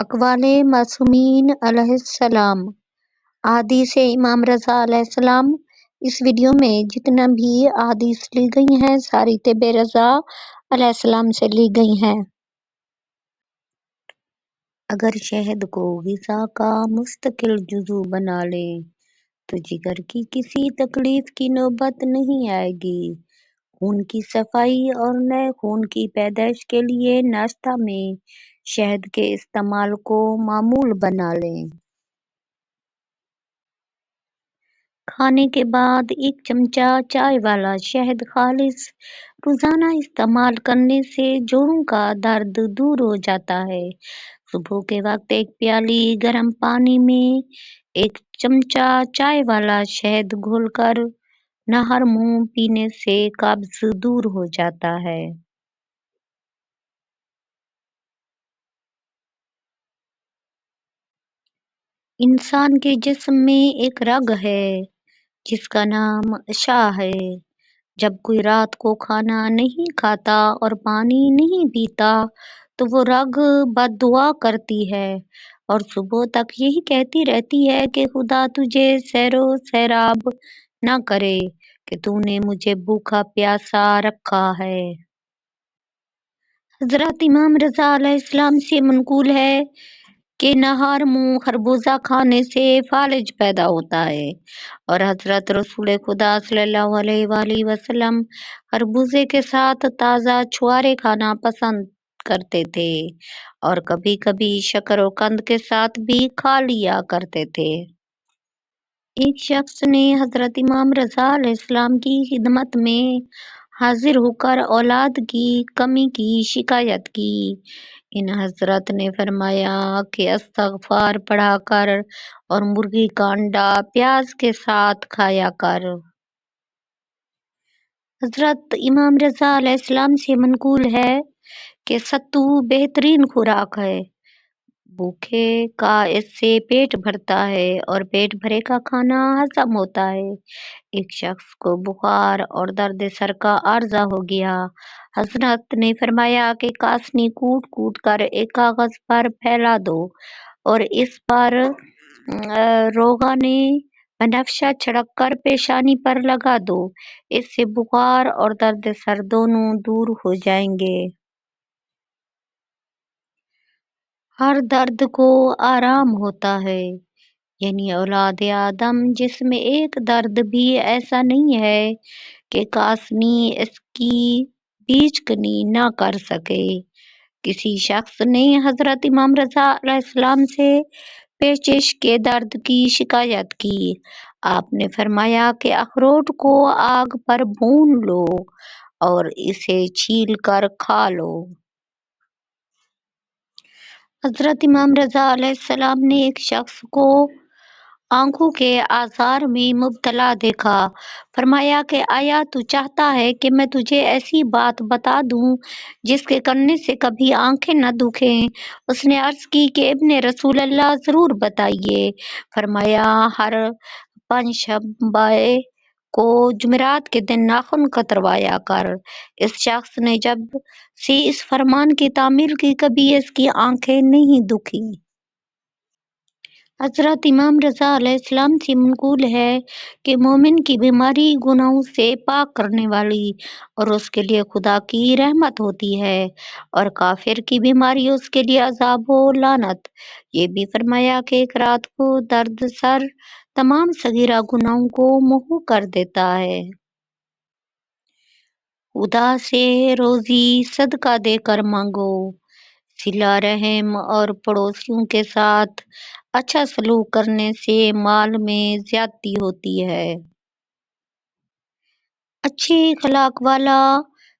اقوال معصومین علیہ السلام۔ احادیث امام رضا علیہ السلام۔ اس ویڈیو میں جتنا بھی احادیث لی گئی ہیں، ساری طب رضا علیہ السلام سے لی گئی ہیں۔ اگر شہد کو غذا کا مستقل جزو بنا لیں تو جگر کی کسی تکلیف کی نوبت نہیں آئے گی۔ خون کی صفائی اور نئے خون کی پیدائش کے لیے ناشتہ میں شہد کے استعمال کو معمول بنا لیں۔ کھانے کے بعد ایک چمچہ چائے والا شہد خالص روزانہ استعمال کرنے سے جوڑوں کا درد دور ہو جاتا ہے۔ صبح کے وقت ایک پیالی گرم پانی میں ایک چمچہ چائے والا شہد گھول کر نہر منہ پینے سے قبض دور ہو جاتا ہے۔ انسان کے جسم میں ایک رگ ہے، جس کا نام اشعہ ہے۔ جب کوئی رات کو کھانا نہیں کھاتا اور پانی نہیں پیتا، تو وہ رگ بد دعا کرتی ہے۔ اور صبح تک یہی کہتی رہتی ہے کہ خدا تجھے سیر و سیراب نہ کرے کہ تو نے مجھے بھوکا پیاسا رکھا ہے۔ حضرت امام رضا علیہ السلام سے منقول ہے کہ نہار منہ خربوزہ کھانے سے فالج پیدا ہوتا ہے۔ اور حضرت رسول خدا صلی اللہ علیہ وآلہ وسلم خربوزے کے ساتھ تازہ چھوارے کھانا پسند کرتے تھے اور کبھی کبھی شکر و قند کے ساتھ بھی کھا لیا کرتے تھے۔ ایک شخص نے حضرت امام رضا علیہ السلام کی خدمت میں حاضر ہو کر اولاد کی کمی کی شکایت کی۔ ان حضرت نے فرمایا کہ استغفار پڑھا کر اور مرغی کا انڈا پیاز کے ساتھ کھایا کر۔ حضرت امام رضا علیہ السلام سے منقول ہے کہ ستو بہترین خوراک ہے۔ بھوکے کا اس سے پیٹ بھرتا ہے اور پیٹ بھرے کا کھانا ہضم ہوتا ہے۔ ایک شخص کو بخار اور درد سر کا عارضہ ہو گیا۔ حضرت نے فرمایا کہ کاسنی کوٹ کوٹ کر ایک کاغذ پر پھیلا دو اور اس پر روغن بنفشہ چھڑک کر پیشانی پر لگا دو۔ اس سے بخار اور درد سر دونوں دور ہو جائیں گے۔ ہر درد کو آرام ہوتا ہے۔ یعنی اولاد آدم جس میں ایک درد بھی ایسا نہیں ہے کہ کاسنی اس کی بیچ کنی نہ کر سکے۔ کسی شخص نے حضرت امام رضا علیہ السلام سے پیچش کے درد کی شکایت کی۔ آپ نے فرمایا کہ اخروٹ کو آگ پر بھون لو اور اسے چھیل کر کھا لو۔ حضرت امام رضا علیہ السلام نے ایک شخص کو آنکھوں کے آزار میں مبتلا دیکھا۔ فرمایا کہ، آیا تو چاہتا ہے کہ میں تجھے ایسی بات بتا دوں جس کے کرنے سے کبھی آنکھیں نہ دکھیں۔ اس نے عرض کی کہ، ابن رسول اللہ ضرور بتائیے۔ فرمایا، ہر پنجشنبہ کو جمعرات کے دن ناخن کتروایا کر۔ اس شخص نے جب سے اس فرمان کی تعمیل کی کبھی اس کی آنکھیں نہیں دکھی۔ حضرت امام رضا علیہ السلام سے منقول ہے کہ مومن کی بیماری گناہوں سے پاک کرنے والی اور اس کے لیے خدا کی رحمت ہوتی ہے اور کافر کی بیماری اس کے لیے عذاب و لعنت۔ یہ بھی فرمایا کہ ایک رات کو درد سر تمام صغیرہ گناہوں کو محو کر دیتا ہے۔ خدا سے روزی صدقہ دے کر مانگو۔ صلہ رحم اور پڑوسیوں کے ساتھ اچھا سلوک کرنے سے مال میں زیادتی ہوتی ہے۔ اچھے اخلاق والا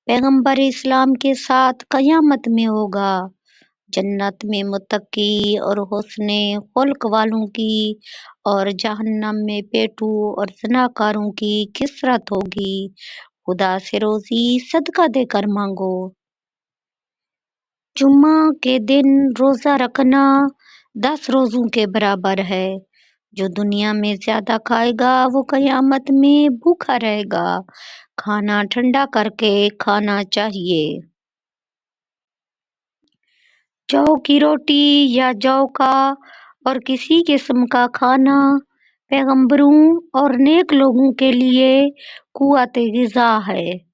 پیغمبر اسلام کے ساتھ قیامت میں ہوگا۔ جنت میں متقی اور حسن خلق والوں کی اور جہنم میں پیٹو اور زناکاروں کی کثرت ہوگی۔ خدا سے روزی صدقہ دے کر مانگو۔ جمعہ کے دن روزہ رکھنا دس روزوں کے برابر ہے۔ جو دنیا میں زیادہ کھائے گا وہ قیامت میں بھوکا رہے گا۔ کھانا ٹھنڈا کر کے کھانا چاہیے۔ جو کی روٹی یا جو کا اور کسی قسم کا کھانا۔ پیغمبروں اور نیک لوگوں کے لیے قوت غذا ہے۔